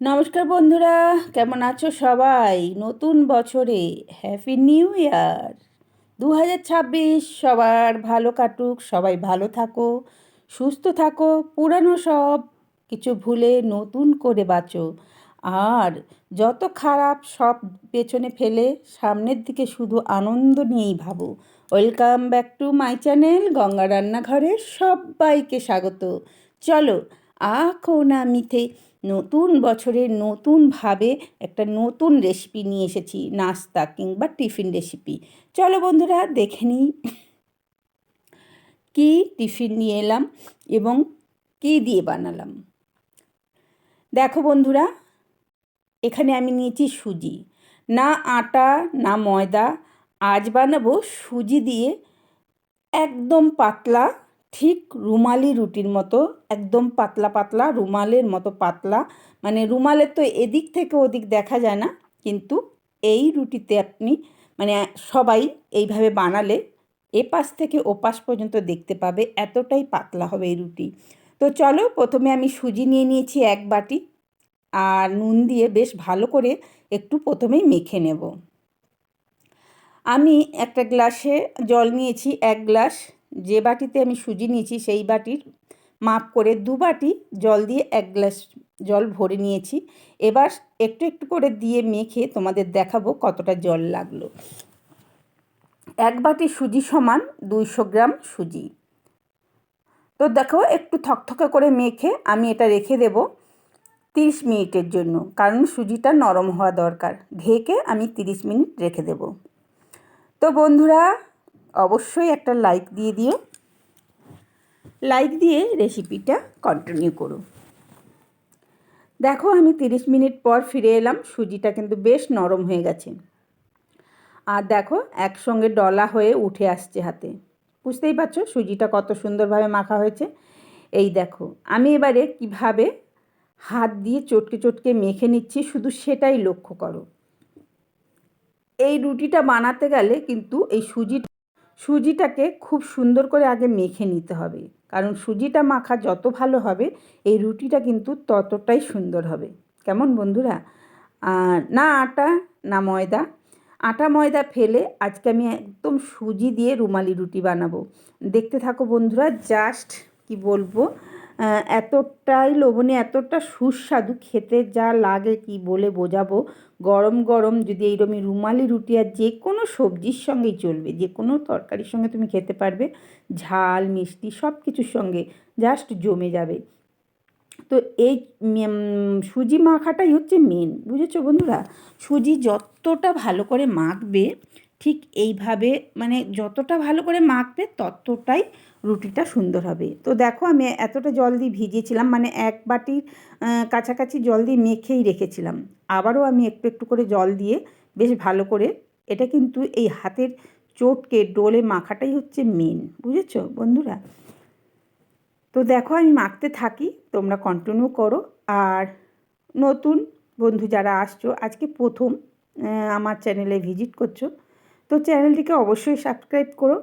নমস্কার বন্ধুরা, কেমন আছো সবাই? নতুন বছরে হ্যাপি নিউ ইয়ার দু হাজার ছাব্বিশ, সবার ভালো কাটুক, সবাই ভালো থাকো, সুস্থ থাকো, পুরানো সব কিছু ভুলে নতুন করে বাঁচো। আর যত খারাপ সব পেছনে ফেলে, সামনের দিকে শুধু আনন্দ নিয়েই ভাবো। Welcome back to my channel Ganga রান্নাঘরে সবাইকে স্বাগত। চলো এখন আমিতে নতুন বছরে নতুনভাবে একটা নতুন রেসিপি নিয়ে এসেছি, নাস্তা কিংবা টিফিন রেসিপি চলো বন্ধুরা, দেখে নিই কী টিফিন নিয়ে এলাম এবং কী দিয়ে বানালাম। দেখো বন্ধুরা, এখানে আমি নিয়েছি সুজি। না আটা, না ময়দা, আজ বানাবো সুজি দিয়ে একদম পাতলা ঠিক রুমালি রুটির মতো, একদম পাতলা পাতলা, রুমালের মতো পাতলা। মানে রুমালের তো এদিক থেকে ওদিক দেখা যায় না, কিন্তু এই রুটিতে আপনি মানে সবাই এইভাবে বানালে এ পাশ থেকে ও পাশ পর্যন্ত দেখতে পাবে এতটাই পাতলা হবে এই রুটি। তো চলো প্রথমে আমি সুজি নিয়ে নিয়েছি এক বাটি আর নুন দিয়ে বেশ ভালো করে একটু প্রথমেই মেখে নেব। আমি একটা গ্লাসে জল নিয়েছি, এক গ্লাস। যে বাটিতে আমি সুজি নিয়েছি, সেই বাটির মাপ করে দু বাটি জল দিয়ে এক গ্লাস জল ভরে নিয়েছি। এবার একটু একটু করে দিয়ে মেখে তোমাদের দেখাবো কতটা জল লাগল। এক বাটি সুজি সমান দুইশো গ্রাম সুজি। তো দেখো একটু থকথকে করে মেখে আমি এটা রেখে দেব তিরিশ মিনিটের জন্য, কারণ সুজিটা নরম হওয়া দরকার। ঢেকে আমি তিরিশ মিনিট রেখে দেব। তো বন্ধুরা অবশ্যই একটা লাইক দিয়ে দিও। লাইক দিয়ে রেসিপিটা কন্টিনিউ করো। দেখো আমি তিরিশ মিনিট পর ফিরে এলাম, সুজিটা কিন্তু বেশ নরম হয়ে গেছে। আর দেখো একসঙ্গে ডলা হয়ে উঠে আসছে হাতে। বুঝতেই পারছ সুজিটা কত সুন্দরভাবে মাখা হয়েছে? এই দেখো, আমি এবারে কীভাবে হাত দিয়ে চটকে চটকে মেখে নিচ্ছি শুধু সেটাই লক্ষ্য করো। এই রুটিটা বানাতে গেলে কিন্তু এই সুজি সুজিটাকে খুব সুন্দর করে আগে মেখে নিতে হবে। কারণ সুজিটা মাখা যত ভালো হবে, এই রুটিটা কিন্তু ততটাই সুন্দর হবে। কেমন বন্ধুরা? না আটা, না ময়দা। আটা, ময়দা ফেলে আজকে আমি একদম সুজি দিয়ে রুমালি রুটি বানাবো। দেখতে থাকো বন্ধুরা জাস্ট কি বলব? এতটাই লোভনে এতটা সুস্বাদু, খেতে যা লাগে কি বলে বোঝাবো। গরম গরম যদি এইরকমই রুমালি রুটি আর যে কোনো সবজির সঙ্গেই চলবে, যে কোনো তরকারির সঙ্গে তুমি খেতে পারবে, ঝাল, মিষ্টি সব কিছুর সঙ্গে জাস্ট জমে যাবে। তো এই সুজি মাখাটাই হচ্ছে মেন বুঝেছ বন্ধুরা? সুজি যতটা ভালো করে মাখবে ঠিক এইভাবে মানে যতটা ভালো করে মাখবে ততটাই রুটিটা সুন্দর হবে। তো দেখো আমি এতটা জল দিয়ে ভিজিয়েছিলাম মানে এক বাটির কাছাকাছি জল দিয়ে মেখেই রেখেছিলাম। আবারও আমি একটু একটু করে জল দিয়ে বেশ ভালো করে এটা কিন্তু এই হাতের চোটকে, ডোলে মাখাটাই হচ্ছে মেন বুঝেছ বন্ধুরা? তো দেখো আমি মাখতে থাকি, তোমরা কন্টিনিউ করো। আর নতুন বন্ধু যারা আসছো, আজকে প্রথম আমার চ্যানেলে ভিজিট করছ তো চ্যানেলটিকে অবশ্যই সাবস্ক্রাইব করো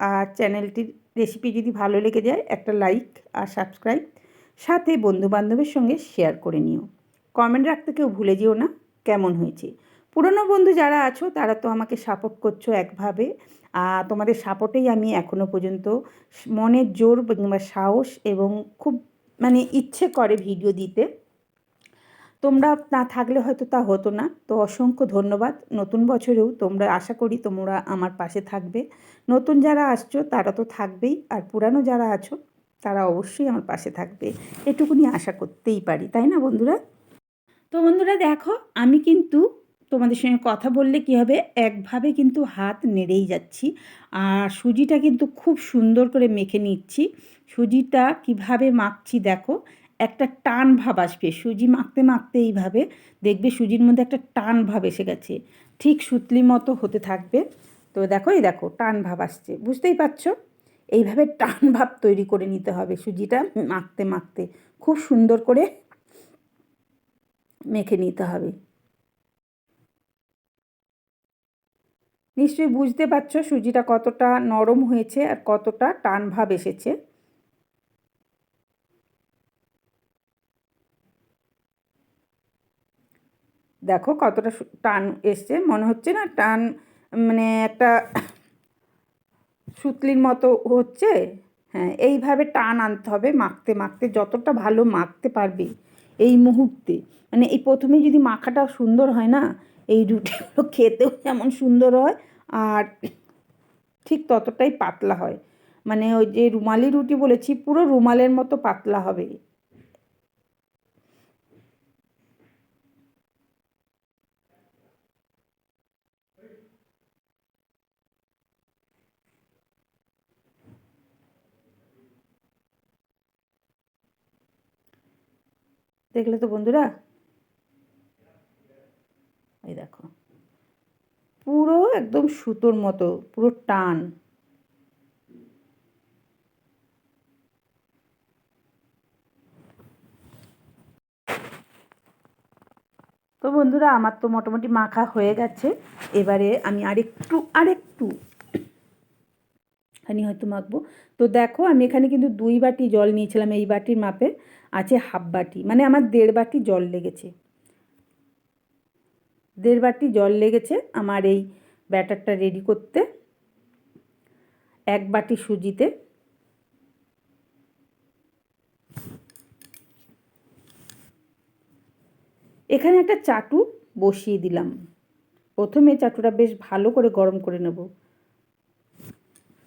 আর চ্যানেলটির রেসিপি যদি ভালো লেগে যায়, একটা লাইক আর সাবস্ক্রাইব। সাথে বন্ধুবান্ধবের সঙ্গে শেয়ার করে নিও। কমেন্ট রাখতে কেউ ভুলে যেও না, কেমন হয়েছে? পুরনো বন্ধু যারা আছো, তারা তো আমাকে সাপোর্ট করছ একভাবে। তোমাদের সাপোর্টেই আমি এখনও পর্যন্ত মনের জোর কিংবা সাহস এবং খুব মানে ইচ্ছে করে ভিডিও দিতে। তোমরা না থাকলে হয়তো তা হতো না। তো অসংখ্য ধন্যবাদ। নতুন বছরেও তোমরা, আশা করি তোমরা আমার পাশে থাকবে। নতুন যারা আসছো, তারা তো থাকবেই। আর পুরানো যারা আছো, তারা অবশ্যই আমার পাশে থাকবে। এটুকুনি আশা করতেই পারি। তাই না বন্ধুরা? তো বন্ধুরা দেখো, আমি কিন্তু তোমাদের সঙ্গে কথা বললে কী হবে? একভাবে কিন্তু হাত নেড়েই যাচ্ছি। আর সুজিটা কিন্তু খুব সুন্দর করে মেখে নিচ্ছি। সুজিটা কীভাবে মাখছি দেখো একটা টান ভাব আসবে। সুজি মাখতে মাখতে এইভাবে দেখবে সুজির মধ্যে একটা টান ভাব এসে গেছে। ঠিক সুতলি মতো হতে থাকবে। তো দেখো, এই দেখো, টান ভাব আসছে। বুঝতেই পারছ? এইভাবে টান ভাব তৈরি করে নিতে হবে সুজিটা মাখতে মাখতে। খুব সুন্দর করে মেখে নিতে হবে। নিশ্চয়ই বুঝতে পারছ সুজিটা কতটা নরম হয়েছে আর কতটা টান ভাব এসেছে। দেখো কতটা টান এসছে। মনে হচ্ছে না টান মানে একটা সুতলির মতো হচ্ছে। হ্যাঁ এইভাবে টান আনতে হবে মাখতে মাখতে, যতটা ভালো মাখতে পারবে এই মুহূর্তে। মানে এই প্রথমে যদি মাখাটা সুন্দর হয় না, এই রুটিগুলো খেতেও যেমন সুন্দর হয়, আর ঠিক ততটাই পাতলা হয়। মানে ওই যে রুমালি রুটি বলেছি, পুরো রুমালের মতো পাতলা হবে। দেখলে তো বন্ধুরা। এই দেখো। পুরো একদম সুতোর মতো, পুরো টান। তো বন্ধুরা, আমার তো মোটামুটি মাখা হয়ে গেছে। এবারে আমি আরেকটু আরেকটু এখানে হয়তো মাখবো। তো দেখো, আমি এখানে কিন্তু দুই বাটি জল নিয়েছিলাম এই বাটির মাপে। আছে হাফ বাটি মানে আমার দেড় বাটি জল লেগেছে। দেড় বাটি জল লেগেছে আমার এই ব্যাটারটা রেডি করতে। এক বাটি সুজিতে। এখানে একটা চাটু বসিয়ে দিলাম। প্রথমে চাটুটা বেশ ভালো করে গরম করে নেব।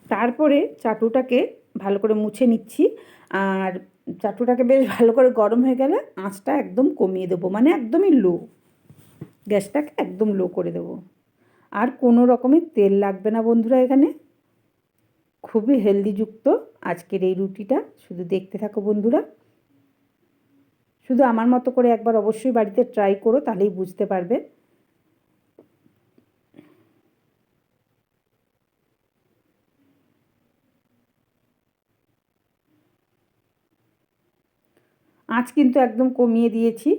তারপরে চাটুটাকে ভালো করে মুছে নিচ্ছি। আর চাটুটাকে বেশ ভালো করে গরম হয়ে গেলে আঁচটা একদম কমিয়ে দেবো মানে একদমই লো গ্যাসটাকে একদম লো করে দেবো। আর কোনো রকমের তেল লাগবে না বন্ধুরা এখানে। খুবই হেলদিযুক্ত আজকের এই রুটিটা। শুধু দেখতে থাকো বন্ধুরা। শুধু আমার মতো করে একবার অবশ্যই বাড়িতে ট্রাই করো, তাহলেই বুঝতে পারবে। আঁচ কিন্তু একদম কমিয়ে দিয়েছি।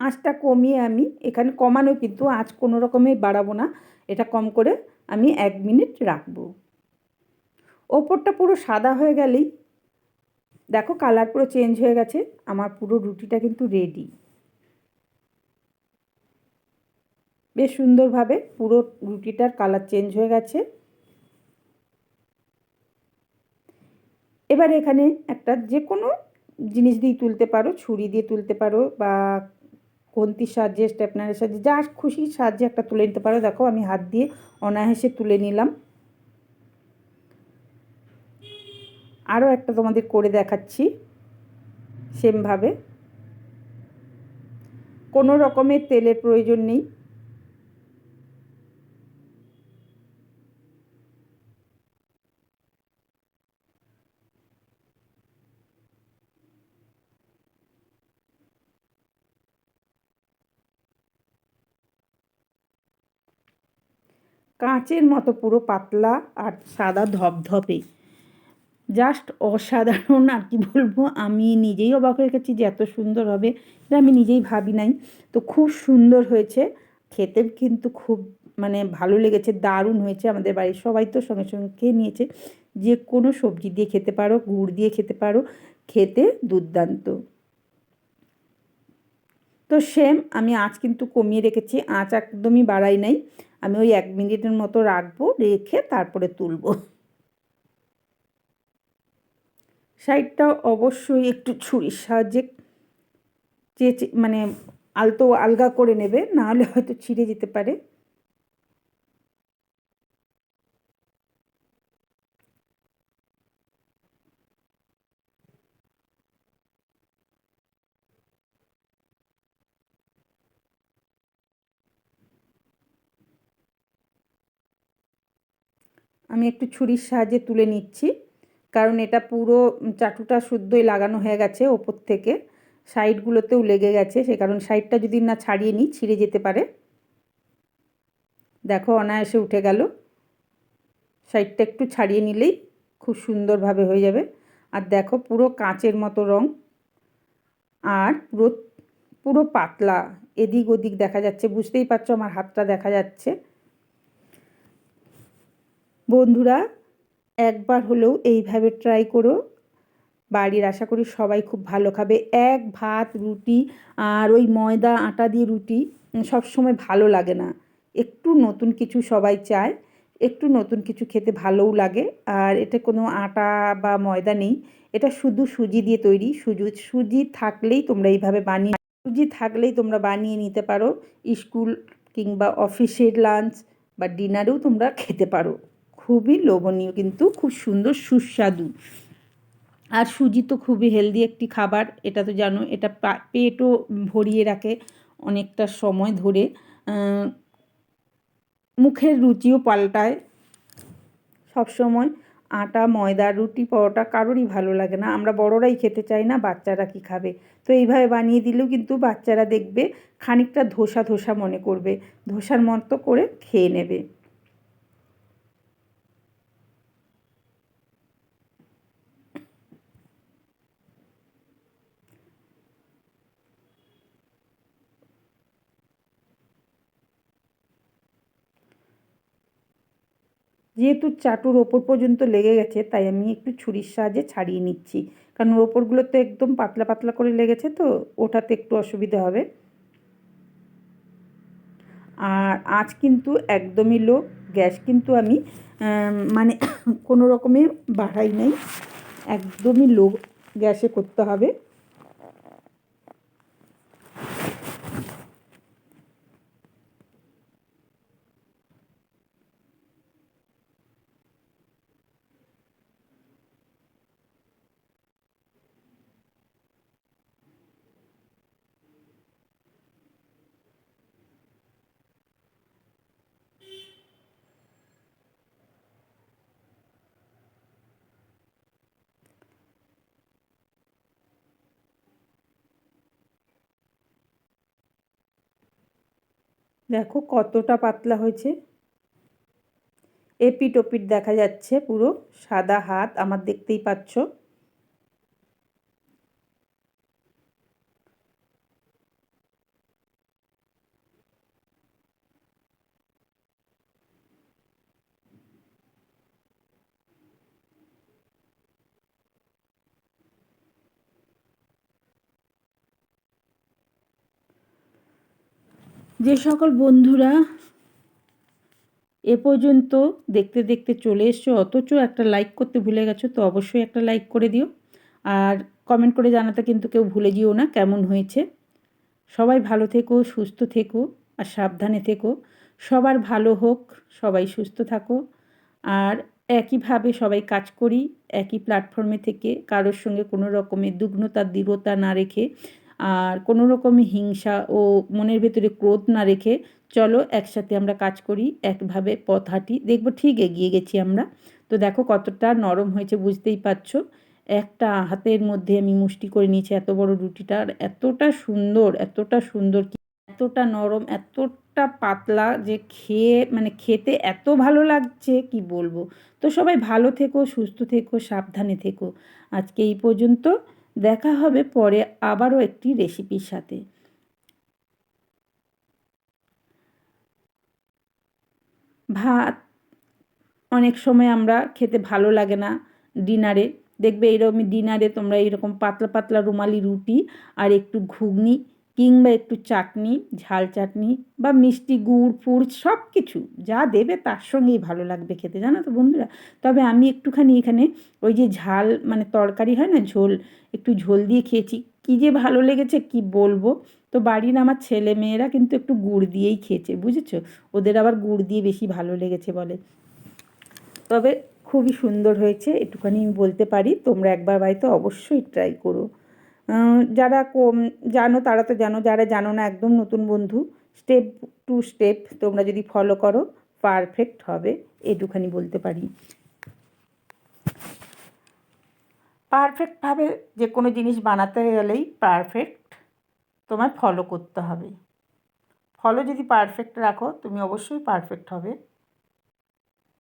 আঁচটা কমিয়ে আমি, এখানে কমানো কিন্তু আঁচ কোনো রকমের বাড়াবো না। এটা কম করে আমি এক মিনিট রাখব। ওপরটা পুরো সাদা হয়ে গেলেই দেখো কালার পুরো চেঞ্জ হয়ে গেছে, আমার পুরো রুটিটা কিন্তু রেডি বেশ সুন্দরভাবে পুরো রুটিটার কালার চেঞ্জ হয়ে গেছে। এবার এখানে একটা যে কোনো জিনিস দিয়ে তুলতে পারো, ছুরি দিয়ে তুলতে পারো বা কন্তির সাহায্যে, স্টেপনারের সাহায্যে যা খুশি সাহায্যে একটা তুলে নিতে পারো। দেখো আমি হাত দিয়ে অনায়াসে তুলে নিলাম। আরও একটা তোমাদের করে দেখাচ্ছি সেমভাবে। কোনো রকমের তেলের প্রয়োজন নেই। কাঁচের মতো পুরো পাতলা আর সাদা ধপধপে। জাস্ট অসাধারণ, আর কি বলব, আমি নিজেই অবাক হয়ে গেছি যে এত সুন্দর হবে এটা আমি নিজেই ভাবি নাই। তো খুব সুন্দর হয়েছে, খেতে কিন্তু খুব মানে ভালো লেগেছে, দারুণ হয়েছে আমাদের বাড়ির সবাই তো সঙ্গে সঙ্গে খেয়ে নিয়েছে। যে কোনো সবজি দিয়ে খেতে পারো, গুড় দিয়ে খেতে পারো, খেতে দুর্দান্ত। তো সেম আমি আঁচ কিন্তু কমিয়ে রেখেছি, আঁচ একদমই বাড়াই নাই। আমি ওই এক মিনিটের মতো রাখব, রেখে তারপরে তুলবো। সাইডটা অবশ্যই একটু ছুরির সাহায্যে চেঁচে মানে আলতো আলগা করে নেবে নাহলে হয়তো ছিঁড়ে যেতে পারে। আমি একটু ছুরির সাহায্যে তুলে নিচ্ছি। কারণ এটা পুরো চাটুটা শুদ্ধই লাগানো হয়ে গেছে ওপর থেকে। সাইডগুলোতেও লেগে গেছে, সে কারণ সাইডটা যদি না ছাড়িয়ে নিই, ছিঁড়ে যেতে পারে। দেখো, অনায়াসে উঠে গেল। সাইডটা একটু ছাড়িয়ে নিলেই খুব সুন্দরভাবে হয়ে যাবে। আর দেখো, পুরো কাঁচের মতো রং। আর পুরো পুরো পাতলা, এদিক ওদিক দেখা যাচ্ছে। বুঝতেই পারছ, আমার হাতটা দেখা যাচ্ছে। বন্ধুরা একবার হলেও এইভাবে ট্রাই করো। বাড়ির আশা করি সবাই খুব ভালো খাবে। এক ভাত, রুটি আর ওই ময়দা, আটা দিয়ে রুটি সবসময় ভালো লাগে না। একটু নতুন কিছু সবাই চায়, একটু নতুন কিছু খেতে ভালোও লাগে। আর এটা কোনো আটা বা ময়দা নেই। এটা শুধু সুজি দিয়ে তৈরি। সুজি সুজি থাকলেই তোমরা এইভাবে বানিয়ে, সুজি থাকলেই তোমরা বানিয়ে নিতে পারো। স্কুল কিংবা অফিসের লাঞ্চ বা ডিনারেও তোমরা খেতে পারো। খুবই লোভনীয় কিন্তু খুব সুন্দর সুস্বাদু। আর সুজি তো খুবই হেলদি একটি খাবার, এটা তো জানো, এটা পেটও ভরিয়ে রাখে অনেকটা সময় ধরে। মুখের রুচিও পাল্টায় সবসময়। আটা, ময়দা, রুটি, পরোটা কারোরই ভালো লাগে না। আমরা বড়রাই খেতে চাই না, বাচ্চারা কি খাবে? তো এইভাবে বানিয়ে দিলেও কিন্তু বাচ্চারা দেখবে খানিকটা ধোসা ধোসা মনে করবে। ধোসার মতো করে খেয়ে নেবে। যেহেতু চাটুর ওপর পর্যন্ত লেগে গেছে, তাই আমি একটু ছুরির সাহায্যে ছাড়িয়ে নিচ্ছি। কারণ ওপরগুলো তো একদম পাতলা পাতলা করে লেগেছে তো ওঠাতে একটু অসুবিধা হবে। আর আজ কিন্তু একদমই লো, গ্যাস কিন্তু আমি মানে কোনো রকমে বাড়াই নাই। একদমই লো গ্যাসে করতে হবে। দেখো কতটা পাতলা হয়েছে। এপিট ওপিট দেখা যাচ্ছে পুরো সাদা হাত আমার দেখতেই পাচ্ছ। যে সকল বন্ধুরা এ পর্যন্ত দেখতে দেখতে চলে এসছো, অথচ একটা লাইক করতে ভুলে গেছো, তো অবশ্যই একটা লাইক করে দিও। আর কমেন্ট করে জানাতে কিন্তু কেউ ভুলে যেও না, কেমন হয়েছে। সবাই ভালো থেকো, সুস্থ থেকো, আর সাবধানে থেকো। সবার ভালো হোক, সবাই সুস্থ থাকো। আর একইভাবে সবাই কাজ করি, একই প্ল্যাটফর্মে থেকে কারোর সঙ্গে কোনো রকমের দুগ্নতা, দৃঢ়তা না রেখে আর কোনো রকম হিংসা ও মনের ভেতরে ক্রোধ না রেখে চলো একসাথে আমরা কাজ করি, একভাবে পথ হাঁটি। দেখব ঠিক এগিয়ে গেছি আমরা। তো দেখো কতটা নরম হয়েছে, বুঝতেই পারছ? একটা হাতের মধ্যে আমি মুষ্টি করে নিয়েছি এত বড় রুটিটা আর এতটা সুন্দর এতটা সুন্দর এতটা নরম, এতটা পাতলা যে খেয়ে মানে খেতে এত ভালো লাগছে, কি বলব? তো সবাই ভালো থেকো, সুস্থ থেকো, সাবধানে থেকো। আজকে এই পর্যন্ত। দেখা হবে পরে আবারও একটি রেসিপির সাথে। ভাত, অনেক সময় আমরা খেতে ভালো লাগে না ডিনারে। দেখবে এইরকমই ডিনারে তোমরা এরকম পাতলা পাতলা রুমালি রুটি আর একটু ঘুগনি কিংবা একটু চাটনি, ঝাল চাটনি বা মিষ্টি, গুড় ফুড় সব কিছু যা দেবে তার সঙ্গেই ভালো লাগবে খেতে, জানো তো বন্ধুরা? তবে আমি একটুখানি এখানে ওই যে ঝাল মানে তরকারি হয় না, ঝোল, একটু ঝোল দিয়ে খেয়েছি। কী যে ভালো লেগেছে, কি বলব? তো বাড়ির আমার ছেলে মেয়েরা কিন্তু একটু গুড় দিয়েই খেয়েছে, বুঝেছ? ওদের আবার গুড় দিয়ে বেশি ভালো লেগেছে বলে। তবে খুবই সুন্দর হয়েছে, একটুখানি বলতে পারি, তোমরা একবার বাড়িতে অবশ্যই ট্রাই করো। যারা কম জানো, তারা তো জানো, যারা জানো না, একদম নতুন বন্ধু স্টেপ টু স্টেপ তোমরা যদি ফলো করো পারফেক্ট হবে এটুখানি বলতে পারি। পারফেক্টভাবে যে কোনো জিনিস বানাতে গেলেই পারফেক্ট তোমায় ফলো করতে হবে। ফলো যদি পারফেক্ট রাখো, তুমি অবশ্যই পারফেক্ট হবে।